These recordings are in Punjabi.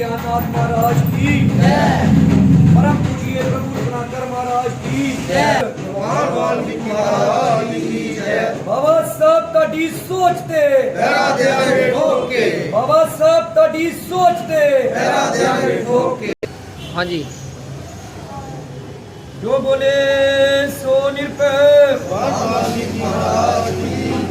ਗਿਆਨਨਾਥ ਮਹਾਰਾਜ ਕੀ ਜੈ। ਪਰਮ ਪੂਜੀਏ ਪ੍ਰਭੂ ਸਨਾਕਰ ਮਹਾਰਾਜ ਕੀ ਜੈ। ਭਗਵਾਨ ਵਾਲਮੀਕ ਮਹਾਰਾਜ ਕੀ ਜੈ। ਬਾਬਾ ਸਾਹਿਬ ਤੁਹਾਡੀ ਸੋਚ ਤੇ। ਮੇਰਾ ਧਿਆਨ ਠੋਕੇ। ਬਾਬਾ ਸਾਹਿਬ ਤੁਹਾਡੀ ਸੋਚ ਤੇ। ਮੇਰਾ ਧਿਆਨ ਠੋਕੇ। ਹਾਂਜੀ। ਜੋ ਬੋਲੇ ਸੋ ਨਿਰਪੈ ਵਾਲਮੀਕ ਮਹਾਰਾਜ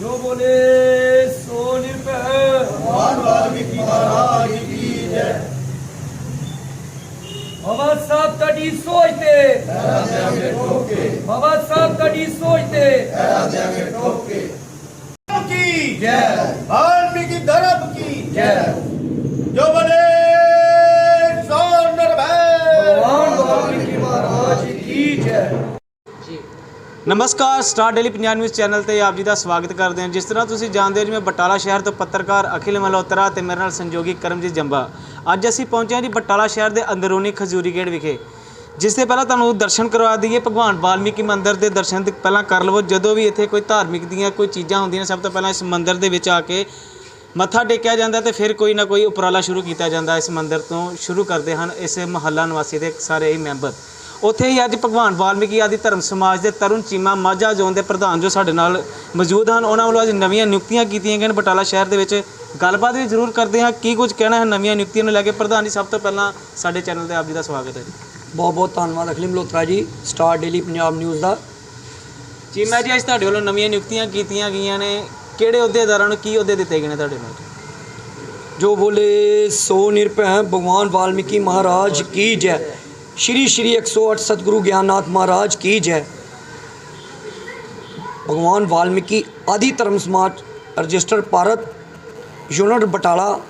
ਜੋ ਬੋਲੇ ਸੋ ਨਿਰਭੈ। ਬਾਬਾ ਸਾਹਿਬ ਤੁਹਾਡੀ ਸੋਚ ਤੇ ਬਾਬਾ ਸਾਹਿਬ ਤੁਹਾਡੀ ਸੋਚ ਤੇ ਕੀ ਨਮਸਕਾਰ, star daily Punjab news channel ਤੇ ਆਪ ਜੀ ਦਾ ਸਵਾਗਤ ਕਰਦੇ ਹਾਂ। ਜਿਸ ਤਰ੍ਹਾਂ ਤੁਸੀਂ ਜਾਣਦੇ ਹੋ ਜੀ ਮੈਂ ਬਟਾਲਾ ਸ਼ਹਿਰ ਤੋਂ ਪੱਤਰਕਾਰ ਅਖਿਲ ਮਲਹੋਤਰਾ ਤੇ ਮੇਰੇ ਨਾਲ ਸੰਯੋਗੀ ਕਰਮਜੀਤ ਜੰਬਾ। ਅੱਜ ਅਸੀਂ ਪਹੁੰਚੇ ਹਾਂ ਜੀ ਬਟਾਲਾ ਸ਼ਹਿਰ ਦੇ ਅੰਦਰੂਨੀ ਖਜੂਰੀ ਗੇਟ ਵਿਖੇ। ਜਿਸ 'ਤੇ ਪਹਿਲਾਂ ਤੁਹਾਨੂੰ ਦਰਸ਼ਨ ਕਰਵਾ ਦਈਏ। ਭਗਵਾਨ ਵਾਲਮੀਕੀ ਮੰਦਿਰ ਦੇ ਦਰਸ਼ਨ ਪਹਿਲਾਂ ਕਰ ਲਵੋ। ਜਦੋਂ ਵੀ ਇੱਥੇ ਕੋਈ ਧਾਰਮਿਕ ਦੀਆਂ ਕੋਈ ਚੀਜ਼ਾਂ ਹੁੰਦੀਆਂ ਨੇ, ਸਭ ਤੋਂ ਪਹਿਲਾਂ ਇਸ ਮੰਦਿਰ ਦੇ ਵਿੱਚ ਆ ਕੇ ਮੱਥਾ ਟੇਕਿਆ ਜਾਂਦਾ ਤੇ ਫਿਰ ਕੋਈ ਨਾ ਕੋਈ ਉਪਰਾਲਾ ਸ਼ੁਰੂ ਕੀਤਾ ਜਾਂਦਾ। ਇਸ ਮੰਦਿਰ ਤੋਂ ਸ਼ੁਰੂ ਕਰਦੇ ਹਨ ਇਸ ਮਹੱਲਾ ਨਿਵਾਸੀ ਦੇ ਸਾਰੇ ਹੀ ਮੈਂਬਰ। ਉੱਥੇ ਹੀ ਅੱਜ ਭਗਵਾਨ ਵਾਲਮੀਕੀ ਆਦਿ ਧਰਮ ਸਮਾਜ ਦੇ ਤਰੁਣ ਚੀਮਾ ਮਾਝਾ ਜ਼ੋਨ ਦੇ ਪ੍ਰਧਾਨ ਜੋ ਸਾਡੇ ਨਾਲ ਮੌਜੂਦ ਹਨ ਉਹਨਾਂ ਵੱਲੋਂ ਅੱਜ ਨਵੀਆਂ ਨਿਯੁਕਤੀਆਂ ਕੀਤੀਆਂ ਗਈਆਂ ਬਟਾਲਾ ਸ਼ਹਿਰ ਦੇ ਵਿੱਚ ਗੱਲਬਾਤ ਵੀ ਜ਼ਰੂਰ ਕਰਦੇ ਹਾਂ। ਕੀ ਕੁਝ ਕਹਿਣਾ ਹੈ ਨਵੀਆਂ ਨਿਯੁਕਤੀਆਂ ਨੂੰ ਲੈ ਕੇ? ਪ੍ਰਧਾਨ ਜੀ ਸਭ ਤੋਂ ਪਹਿਲਾਂ ਸਾਡੇ ਚੈਨਲ ਤੇ ਆਪ ਜੀ ਦਾ ਸਵਾਗਤ ਹੈ ਜੀ। ਬਹੁਤ ਬਹੁਤ ਧੰਨਵਾਦ Akhil Malhotra ji star daily Punjab news ਦਾ। ਚੀਮਾ ਜੀ ਅੱਜ ਤੁਹਾਡੇ ਵੱਲੋਂ ਨਵੀਆਂ ਨਿਯੁਕਤੀਆਂ ਕੀਤੀਆਂ ਗਈਆਂ ਨੇ। ਕਿਹੜੇ ਅਹੁਦੇਦਾਰਾਂ ਨੂੰ ਕੀ ਅਹੁਦੇ ਦਿੱਤੇ ਗਏ ਨੇ ਤੁਹਾਡੇ ਨਾਲ? ਜੋ ਬੋਲੇ ਸੋ ਨਿਰਭੈ ਭਗਵਾਨ ਵਾਲਮੀਕੀ ਮਹਾਰਾਜ ਕੀ ਜੈ। ਸ਼੍ਰੀ ਸ਼੍ਰੀ 108 ਸਤਿਗੁਰੂ ਗਿਆਨਨਾਥ ਮਹਾਰਾਜ ਕੀ ਜੈ। ਭਗਵਾਨ ਵਾਲਮੀਕੀ ਆਦਿ ਧਰਮ ਸਮਾਜ ਰਜਿਸਟਰ ਭਾਰਤ, ਯੂਨਿਟ ਬਟਾਲਾ,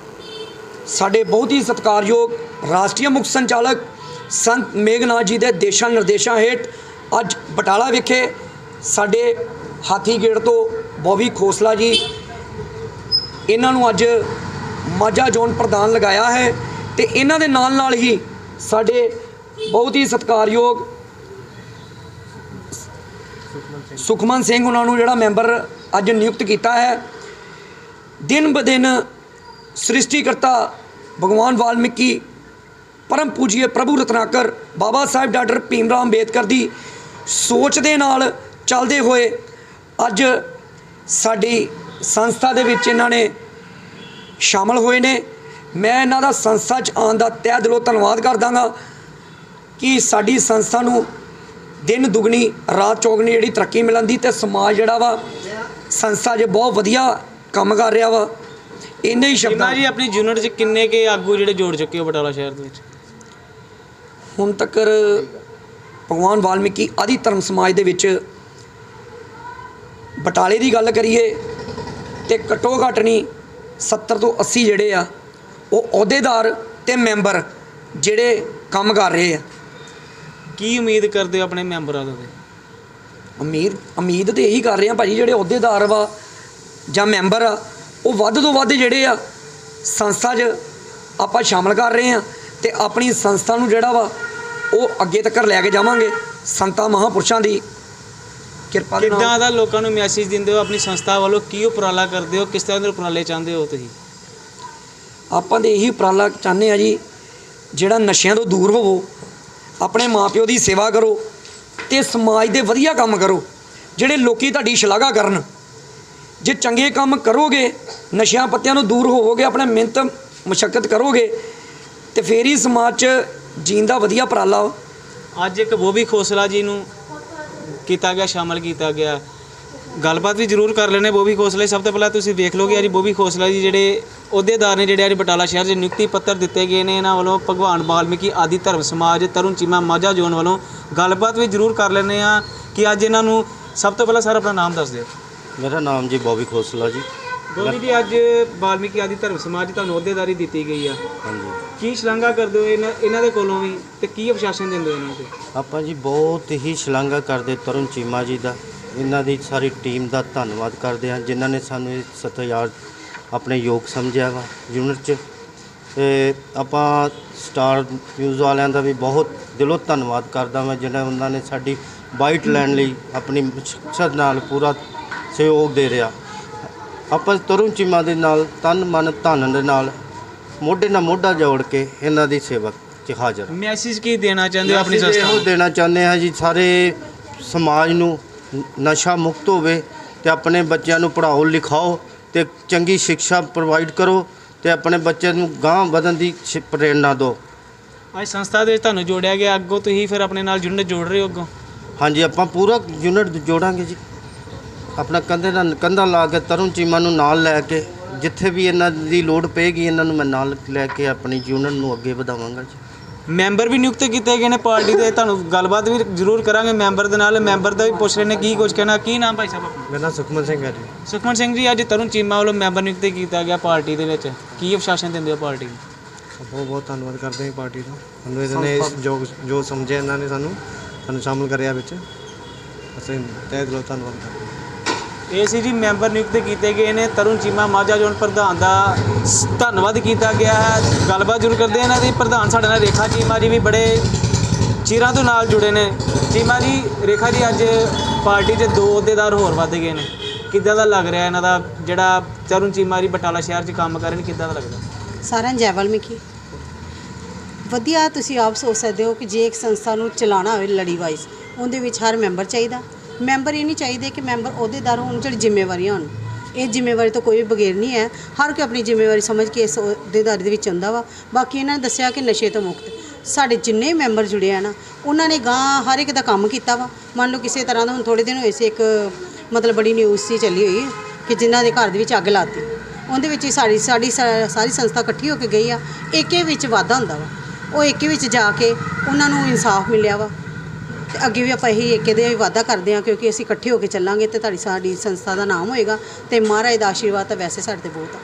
ਸਾਡੇ ਬਹੁਤ ਹੀ ਸਤਿਕਾਰਯੋਗ ਰਾਸ਼ਟਰੀ ਮੁਖ ਸੰਚਾਲਕ ਸੰਤ ਮੇਘਨਾਥ ਜੀ ਦੇ ਦੇਸ਼ਾਂ ਨਿਰਦੇਸ਼ਾਂ ਹੇਠ ਅੱਜ ਬਟਾਲਾ ਵਿਖੇ ਸਾਡੇ ਹਾਥੀ ਗੇੜ ਤੋਂ ਬੋਵੀ ਖੋਸਲਾ ਜੀ, ਇਹਨਾਂ ਨੂੰ ਅੱਜ ਮਾਝਾ ਜ਼ੋਨ ਪ੍ਰਦਾਨ ਲਗਾਇਆ ਹੈ ਤੇ ਇਹਨਾਂ ਦੇ ਨਾਲ ਨਾਲ ਹੀ ਸਾਡੇ ਬਹੁਤ ਹੀ ਸਤਿਕਾਰਯੋਗ ਸੁਖਮਨ ਸਿੰਘ ਉਹਨਾਂ ਨੂੰ ਜਿਹੜਾ ਮੈਂਬਰ ਅੱਜ ਨਿਯੁਕਤ ਕੀਤਾ ਹੈ। ਦਿਨ ਬ ਦਿਨ ਸ੍ਰਿਸ਼ਟੀਕਰਤਾ ਭਗਵਾਨ ਵਾਲਮੀਕੀ, ਪਰਮ ਪੂਜੀਏ ਪ੍ਰਭੂ ਰਤਨਾਕਰ, ਬਾਬਾ ਸਾਹਿਬ ਡਾਕਟਰ ਭੀਮ ਰਾਮ ਅੰਬੇਦਕਰ ਦੀ ਸੋਚ ਦੇ ਨਾਲ ਚੱਲਦੇ ਹੋਏ ਅੱਜ ਸਾਡੀ ਸੰਸਥਾ ਦੇ ਵਿੱਚ ਇਹਨਾਂ ਨੇ ਸ਼ਾਮਲ ਹੋਏ ਨੇ। ਮੈਂ ਇਹਨਾਂ ਦਾ ਸੰਸਥਾ 'ਚ ਆਉਣ ਦਾ ਤਹਿ ਦਿਲੋਂ ਧੰਨਵਾਦ ਕਰਦਾਗਾ ਕਿ ਸਾਡੀ ਸੰਸਥਾ ਨੂੰ ਦਿਨ ਦੁਗਣੀ ਰਾਤ ਚੌਗਣੀ ਜਿਹੜੀ ਤਰੱਕੀ ਮਿਲਣ ਦੀ ਤੇ ਸਮਾਜ ਜਿਹੜਾ ਵਾ ਸੰਸਥਾ 'ਚ ਬਹੁਤ ਵਧੀਆ ਕੰਮ ਕਰ ਰਿਹਾ ਵਾ ਇੰਨੇ ਹੀ ਸ਼ਬਦਾਂ ਜੀ ਆਪਣੀ ਯੂਨਿਟ 'ਚ ਕਿੰਨੇ ਕੇ ਆਗੂ ਜਿਹੜੇ ਜੋੜ ਚੁੱਕੇ ਹੋ ਬਟਾਲਾ ਸ਼ਹਿਰ ਦੇ ਵਿੱਚ? ਹੁਣ ਤੱਕ ਭਗਵਾਨ ਵਾਲਮੀਕੀ ਆਦਿ ਧਰਮ ਸਮਾਜ ਦੇ ਵਿੱਚ ਬਟਾਲੇ ਦੀ ਗੱਲ ਕਰੀਏ ਤੇ ਘੱਟੋ ਘੱਟ ਨਹੀਂ 70 ਤੋਂ 80 ਜਿਹੜੇ ਆ ਉਹ ਅਹੁਦੇਦਾਰ ਤੇ ਮੈਂਬਰ ਜਿਹੜੇ ਕੰਮ ਕਰ ਰਹੇ ਆ। ਕੀ ਉਮੀਦ ਕਰਦੇ ਹੋ ਆਪਣੇ ਮੈਂਬਰਾਂ ਤੋਂ? ਉਮੀਦ ਉਮੀਦ ਤੇ ਇਹੀ ਕਰ ਰਹੇ ਆ ਭਾਜੀ ਜਿਹੜੇ ਅਹੁਦੇਦਾਰ ਵਾ ਜਾਂ ਮੈਂਬਰ ਆ ਉਹ ਵੱਧ ਤੋਂ ਵੱਧ ਜਿਹੜੇ ਆ ਸੰਸਥਾ 'ਚ ਆਪਾਂ ਸ਼ਾਮਲ ਕਰ ਰਹੇ ਆ ਤੇ ਆਪਣੀ ਸੰਸਥਾ ਨੂੰ ਜਿਹੜਾ ਵਾ ਉਹ ਅੱਗੇ ਤੱਕ ਲੈ ਕੇ ਜਾਵਾਂਗੇ। ਸੰਤਾਂ ਮਹਾਪੁਰਸ਼ਾਂ ਦੀ ਕਿਰਪਾ ਦੇ ਨਾਲ। ਕਿੱਦਾਂ ਦਾ ਲੋਕਾਂ ਨੂੰ ਮੈਸੇਜ ਦਿੰਦੇ ਹੋ ਆਪਣੀ ਸੰਸਥਾ ਵੱਲੋਂ? ਕੀ ਉਪਰਾਲਾ ਕਰਦੇ ਹੋ? ਕਿਸ ਤਰ੍ਹਾਂ ਦੇ ਉਪਰਾਲੇ ਚਾਹੁੰਦੇ ਹੋ ਤੁਸੀਂ? ਆਪਾਂ ਦੇ ਇਹੀ ਉਪਰਾਲਾ ਚਾਹੁੰਦੇ ਆ ਜੀ ਜਿਹੜਾ ਨਸ਼ਿਆਂ ਤੋਂ ਦੂਰ ਹੋਵੋ ਆਪਣੇ ਮਾਪਿਓ ਦੀ ਸੇਵਾ ਕਰੋ ਤੇ ਸਮਾਜ ਦੇ ਵਧੀਆ ਕੰਮ ਕਰੋ, ਜਿਹੜੇ ਲੋਕੀ ਤੁਹਾਡੀ ਸ਼ਲਾਘਾ ਕਰਨ ਜੇ ਚੰਗੇ ਕੰਮ ਕਰੋਗੇ, ਨਸ਼ਿਆਂ ਪੱਤਿਆਂ ਨੂੰ ਦੂਰ ਹੋਵੋਗੇ, ਆਪਣੇ ਮਿਹਨਤ ਮੁਸ਼ਕਲ ਕਰੋਗੇ, ਤੇ ਫੇਰ ਹੀ ਸਮਾਜ 'ਚ ਜੀਣ ਦਾ ਵਧੀਆ ਉਪਰਾਲਾ ਵਾ। ਅੱਜ ਇੱਕ ਬੋਬੀ ਖੋਸਲਾ ਜੀ ਨੂੰ ਕੀਤਾ ਗਿਆ, ਸ਼ਾਮਲ ਕੀਤਾ ਗਿਆ ਗੱਲਬਾਤ ਵੀ ਜ਼ਰੂਰ ਕਰ ਲੈਣੇ ਬੋਬੀ ਖੋਸਲਾ। ਜੀ। ਸਭ ਤੋਂ ਪਹਿਲਾਂ ਤੁਸੀਂ ਵੇਖ ਲਓਗੇ ਅੱਜ ਬੋਬੀ ਖੋਸਲਾ ਜੀ ਜਿਹੜੇ ਅਹੁਦੇਦਾਰ ਨੇ ਜਿਹੜੇ ਅੱਜ ਬਟਾਲਾ ਸ਼ਹਿਰ 'ਚ ਨਿਯੁਕਤੀ ਪੱਤਰ ਦਿੱਤੇ ਗਏ ਨੇ। ਇਹਨਾਂ ਵੱਲੋਂ ਭਗਵਾਨ ਵਾਲਮੀਕੀ ਆਦਿ ਧਰਮ ਸਮਾਜ ਤਰੁਣ ਚੀਮਾ ਮਾਝਾ ਜ਼ੋਨ ਵੱਲੋਂ ਗੱਲਬਾਤ ਵੀ ਜ਼ਰੂਰ ਕਰ ਲੈਣੇ ਆ ਕਿ ਅੱਜ ਇਹਨਾਂ ਨੂੰ ਸਭ ਤੋਂ ਪਹਿਲਾਂ ਸਰ ਆਪਣਾ ਨਾਮ ਦੱਸ ਦਿਓ। ਮੇਰਾ ਨਾਮ ਜੀ ਬੋਬੀ ਖੋਸਲਾ ਜੀ। ਬੋਬੀ ਜੀ ਅੱਜ ਵਾਲਮੀਕੀ ਆਦਿ ਧਰਮ ਸਮਾਜ ਤੁਹਾਨੂੰ ਅਹੁਦੇਦਾਰੀ ਦਿੱਤੀ ਗਈ ਆ। ਹਾਂਜੀ। ਕੀ ਸ਼ਲਾਘਾ ਕਰਦੇ ਹੋ ਇਹਨਾਂ ਇਹਨਾਂ ਦੇ ਕੋਲੋਂ ਵੀ ਤੇ ਕੀ ਅਭਿਸ਼ਾਸਨ ਦਿੰਦੇ ਹੋ ਇਹਨਾਂ ਤੇ? ਆਪਾਂ ਜੀ ਬਹੁਤ ਹੀ ਸ਼ਲਾਘਾ ਕਰਦੇ ਤਰੁਣ ਚੀਮਾ ਜੀ ਦਾ। ਇਹਨਾਂ ਦੀ ਸਾਰੀ ਟੀਮ ਦਾ ਧੰਨਵਾਦ ਕਰਦੇ ਹਾਂ ਜਿਨ੍ਹਾਂ ਨੇ ਸਾਨੂੰ ਇਹ ਸਤਿਕਾਰ ਆਪਣੇ ਯੋਗ ਸਮਝਿਆ ਵਾ ਯੂਨਿਟ 'ਚ। ਤੇ ਆਪਾਂ ਸਟਾਰ ਨਿਊਜ਼ ਵਾਲਿਆਂ ਦਾ ਵੀ ਬਹੁਤ ਦਿਲੋਂ ਧੰਨਵਾਦ ਕਰਦਾ ਮੈਂ ਜਿਹਨਾਂ ਉਹਨਾਂ ਨੇ ਸਾਡੀ ਬਾਈਟ ਲੈਣ ਲਈ ਆਪਣੀ ਸ਼ਖਸੀਅਤ ਨਾਲ ਪੂਰਾ ਸਹਿਯੋਗ ਦੇ ਰਿਹਾ। ਆਪਾਂ ਤਰੁਣ ਚੀਮਾ ਦੇ ਨਾਲ ਤਨ ਮਨ ਧਨ ਦੇ ਨਾਲ ਮੋਢੇ ਨਾਲ ਮੋਢਾ ਜੋੜ ਕੇ ਇਹਨਾਂ ਦੀ ਸੇਵਾ 'ਚ ਹਾਜ਼ਰ। ਮੈਸੇਜ ਕੀ ਦੇਣਾ ਚਾਹੁੰਦੇ ਹੋ ਆਪਣੀ ਸੰਸਥਾ ਨੂੰ? ਦੇਣਾ ਚਾਹੁੰਦੇ ਹਾਂ ਜੀ ਸਾਰੇ ਸਮਾਜ ਨ- ਨਸ਼ਾ ਮੁਕਤ ਹੋਵੇ ਤੇ ਆਪਣੇ ਬੱਚਿਆਂ ਨੂੰ ਪੜ੍ਹਾਓ ਲਿਖਾਓ ਤੇ ਚੰਗੀ ਸਿੱਖਿਆ ਪ੍ਰੋਵਾਈਡ ਕਰੋ ਤੇ ਆਪਣੇ ਬੱਚਿਆਂ ਨੂੰ ਗਾਂਹ ਵਧਣ ਦੀ ਸ਼ਿ- ਪ੍ਰੇਰਨਾ ਦਿਓ। ਅੱਜ ਸੰਸਥਾ ਦੇ ਵਿੱਚ ਤੁਹਾਨੂੰ ਜੋੜਿਆ ਗਿਆ ਅੱਗੋਂ ਤੁਸੀਂ ਫਿਰ ਆਪਣੇ ਨਾਲ ਯੂਨਿਟ ਜੋੜ ਰਹੇ ਹੋ ਅੱਗੋਂ? ਹਾਂਜੀ ਆਪਾਂ ਪੂਰਾ ਯੂਨਿਟ ਜੋੜਾਂਗੇ ਜੀ। ਆਪਣਾ ਕੰਧੇ ਨਾਲ ਕੰਧਾ ਲਾ ਕੇ ਤਰੁਣ ਚੀਮਾ ਨੂੰ ਨਾਲ ਲੈ ਕੇ ਜਿੱਥੇ ਵੀ ਇਹਨਾਂ ਦੀ ਲੋੜ ਪਏਗੀ ਇਹਨਾਂ ਨੂੰ ਮੈਂ ਨਾਲ ਲੈ ਕੇ ਆਪਣੀ ਯੂਨਿਟ ਨੂੰ ਅੱਗੇ ਵਧਾਵਾਂਗਾ ਜੀ। ਮੈਂਬਰ ਵੀ ਨਿਯੁਕਤ ਕੀਤੇ ਗਏ ਨੇ ਪਾਰਟੀ ਦੇ ਤੁਹਾਨੂੰ ਗੱਲਬਾਤ ਵੀ ਜ਼ਰੂਰ ਕਰਾਂਗੇ ਮੈਂਬਰ ਦੇ ਨਾਲ। ਮੈਂਬਰ ਦਾ ਵੀ ਪੁੱਛ ਰਹੇ ਨੇ ਕੀ ਕੁਝ ਕਹਿਣਾ। ਕੀ ਨਾਮ ਭਾਈ ਸਾਹਿਬ ਆਪਣਾ? ਮੇਰਾ ਨਾਮ ਸੁਖਮਨ ਸਿੰਘ ਹੈ ਜੀ। ਸੁਖਮਨ ਸਿੰਘ ਜੀ ਅੱਜ ਤਰੁਣ ਚੀਮਾ ਵੱਲੋਂ ਮੈਂਬਰ ਨਿਯੁਕਤ ਕੀਤਾ ਗਿਆ ਪਾਰਟੀ ਦੇ ਵਿੱਚ। ਕੀ ਅਭਿਸ਼ਾਸਨ ਦਿੰਦੇ ਹੋ ਪਾਰਟੀ ਨੂੰ? ਬਹੁਤ ਬਹੁਤ ਧੰਨਵਾਦ ਕਰਦੇ ਹਾਂ ਪਾਰਟੀ ਦਾ। ਸਾਨੂੰ ਇਹਨਾਂ ਨੇ ਜੋ ਜੋ ਸਮਝਿਆ ਇਹਨਾਂ ਨੇ ਸਾਨੂੰ ਸਾਨੂੰ ਸ਼ਾਮਲ ਕਰਿਆ ਵਿੱਚ। ਅਸੀਂ ਤਹਿ ਦਿਲੋਂ ਧੰਨਵਾਦ ਕਰਦੇ ਹਾਂ। ਇਹ ਸੀ ਜੀ ਮੈਂਬਰ ਨਿਯੁਕਤ ਕੀਤੇ ਗਏ ਨੇ। ਤਰੁਣ ਚੀਮਾ ਮਾਝਾ ਜ਼ੋਨ ਪ੍ਰਧਾਨ ਦਾ ਧੰਨਵਾਦ ਕੀਤਾ ਗਿਆ ਹੈ। ਗੱਲਬਾਤ ਜ਼ਰੂਰ ਕਰਦੇ ਇਹਨਾਂ ਦੀ। ਪ੍ਰਧਾਨ ਸਾਡੇ ਨਾਲ ਰੇਖਾ ਚੀਮਾ ਜੀ ਵੀ ਬੜੇ ਚਿਰਾਂ ਤੋਂ ਨਾਲ ਜੁੜੇ ਨੇ। ਚੀਮਾ ਜੀ, ਰੇਖਾ ਜੀ, ਅੱਜ ਪਾਰਟੀ 'ਚ ਦੋ ਅਹੁਦੇਦਾਰ ਹੋਰ ਵੱਧ ਗਏ ਨੇ। ਕਿੱਦਾਂ ਦਾ ਲੱਗ ਰਿਹਾ ਇਹਨਾਂ ਦਾ? ਜਿਹੜਾ ਤਰੁਣ ਚੀਮਾ ਜੀ ਬਟਾਲਾ ਸ਼ਹਿਰ 'ਚ ਕੰਮ ਕਰ ਰਹੇ ਨੇ ਕਿੱਦਾਂ ਦਾ ਲੱਗਦਾ? ਸਾਰਿਆਂ ਨੂੰ ਜੈ ਵਾਲਮੀਕੀ। ਵਧੀਆ ਤੁਸੀਂ ਆਪ ਸੋਚ ਸਕਦੇ ਹੋ ਕਿ ਜੇ ਇੱਕ ਸੰਸਥਾ ਨੂੰ ਚਲਾਉਣਾ ਹੋਵੇ ਲੜੀ ਵਾਈਜ਼ ਉਹਦੇ ਵਿੱਚ ਹਰ ਮੈਂਬਰ ਚਾਹੀਦਾ। ਮੈਂਬਰ ਇਹ ਨਹੀਂ ਚਾਹੀਦੇ ਕਿ ਮੈਂਬਰ ਅਹੁਦੇਦਾਰ ਹੋਣ ਜਿਹੜੀ ਜ਼ਿੰਮੇਵਾਰੀਆਂ ਹੋਣ। ਇਹ ਜ਼ਿੰਮੇਵਾਰੀ ਤੋਂ ਕੋਈ ਵੀ ਬਗੈਰ ਨਹੀਂ ਹੈ। ਹਰ ਕੋਈ ਆਪਣੀ ਜ਼ਿੰਮੇਵਾਰੀ ਸਮਝ ਕੇ ਇਸ ਅਹੁਦੇਦਾਰੀ ਦੇ ਵਿੱਚ ਆਉਂਦਾ ਵਾ। ਬਾਕੀ ਇਹਨਾਂ ਨੇ ਦੱਸਿਆ ਕਿ ਨਸ਼ੇ ਤੋਂ ਮੁਕਤ। ਸਾਡੇ ਜਿੰਨੇ ਮੈਂਬਰ ਜੁੜੇ ਆ ਨਾ, ਉਹਨਾਂ ਨੇ ਗਾਂ ਹਰ ਇੱਕ ਦਾ ਕੰਮ ਕੀਤਾ ਵਾ। ਮੰਨ ਲਓ ਕਿਸੇ ਤਰ੍ਹਾਂ ਦਾ ਹੁਣ ਥੋੜੇ ਦਿਨ ਹੋਏ ਸੀ, ਇੱਕ ਮਤਲਬ ਬੜੀ ਨਿਊਜ਼ ਸੀ ਚੱਲੀ ਹੋਈ ਕਿ ਜਿਨ੍ਹਾਂ ਦੇ ਘਰ ਦੇ ਵਿੱਚ ਅੱਗ ਲਾਤੀ ਉਹਦੇ ਵਿੱਚ ਹੀ ਸਾਡੀ ਸਾਡੀ ਸਾ- ਸਾਰੀ ਸੰਸਥਾ ਇਕੱਠੀ ਹੋ ਕੇ ਗਈ ਆ। ਏਕੇ ਵਿੱਚ ਵਾਧਾ ਹੁੰਦਾ ਵਾ। ਉਹ ਏਕੇ ਵਿੱਚ ਜਾ ਕੇ ਉਹਨਾਂ ਨੂੰ ਇਨਸਾਫ ਮਿਲਿਆ ਵਾ। ਤੇ ਅੱਗੇ ਵੀ ਆਪਾਂ ਇਹੀ ਏਕੇ ਦੇ ਵਾਧਾ ਕਰਦੇ ਹਾਂ ਕਿਉਂਕਿ ਅਸੀਂ ਇਕੱਠੇ ਹੋ ਕੇ ਚੱਲਾਂਗੇ ਤੇ ਤੁਹਾਡੀ ਸਾਡੀ ਸੰਸਥਾ ਦਾ ਨਾਮ ਹੋਏਗਾ ਤੇ ਮਹਾਰਾਜ ਦਾ ਆਸ਼ੀਰਵਾਦ ਤਾਂ ਵੈਸੇ ਸਾਡੇ ਤੇ ਬਹੁਤ ਆ।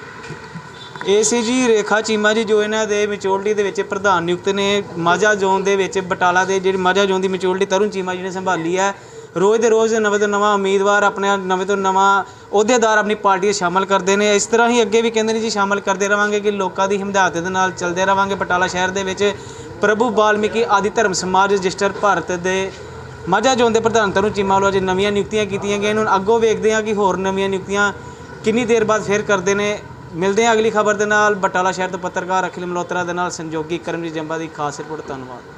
ਇਹ ਸੀ ਜੀ, ਰੇਖਾ ਚੀਮਾ ਜੀ ਜੋ ਇਹਨਾਂ ਦੇ ਮੈਚੋਰਟੀ ਦੇ ਵਿੱਚ ਪ੍ਰਧਾਨ ਨਿਯੁਕਤ ਨੇ, ਮਾਝਾ ਜ਼ੋਨ ਦੇ ਵਿੱਚ ਬਟਾਲਾ ਦੇ ਜਿਹੜੀ ਮਾਝਾ ਜ਼ੋਨ ਦੀ ਮੈਚੋਰਟੀ ਤਰੁਣ ਚੀਮਾ ਜੀ ਨੇ ਸੰਭਾਲੀ ਹੈ। ਰੋਜ਼ ਦੇ ਰੋਜ਼ ਨਵੇਂ ਤੋਂ ਨਵਾਂ ਉਮੀਦਵਾਰ ਆਪਣੇ, ਨਵੇਂ ਤੋਂ ਨਵਾਂ ਅਹੁਦੇਦਾਰ ਆਪਣੀ ਪਾਰਟੀ 'ਚ ਸ਼ਾਮਲ ਕਰਦੇ ਨੇ। ਇਸ ਤਰ੍ਹਾਂ ਹੀ ਅੱਗੇ ਵੀ ਕਹਿੰਦੇ ਨੇ ਜੀ, ਸ਼ਾਮਲ ਕਰਦੇ ਰਵਾਂਗੇ ਕਿ ਲੋਕਾਂ ਦੀ ਹਮਦਾਇਤ ਦੇ ਨਾਲ ਚੱਲਦੇ ਰਵਾਂਗੇ ਬਟਾਲਾ ਸ਼ਹਿਰ ਦੇ ਵਿੱਚ। ਪ੍ਰਭੂ ਬਾਲਮੀਕੀ ਆਦਿ ਧਰਮ ਸਮਾਜ ਰਜਿਸਟਰ ਭਾਰਤ ਦੇ ਮਾਝਾ ਜ਼ੋਨ ਦੇ ਪ੍ਰਧਾਨ ਤਰੁਣ ਚੀਮਾ ਵੱਲੋਂ ਅੱਜ ਨਵੀਆਂ ਨਿਯੁਕਤੀਆਂ ਕੀਤੀਆਂ ਗਈਆਂ। ਨੇ ਹੁਣ ਅੱਗੋਂ ਵੇਖਦੇ ਹਾਂ ਕਿ ਹੋਰ ਨਵੀਆਂ ਨਿਯੁਕਤੀਆਂ ਕਿੰਨੀ ਦੇਰ ਬਾਅਦ ਫੇਰ ਕਰਦੇ ਨੇ। ਮਿਲਦੇ ਹਾਂ ਅਗਲੀ ਖਬਰ ਦੇ ਨਾਲ। ਬਟਾਲਾ ਸ਼ਹਿਰ ਤੋਂ ਪੱਤਰਕਾਰ ਅਖਿਲ ਮਲਹੋਤਰਾ ਦੇ ਨਾਲ ਸੰਯੋਗੀ ਕਰਮਜੀਤ ਜੰਬਾ ਦੀ ਖਾਸ ਰਿਪੋਰਟ। ਧੰਨਵਾਦ।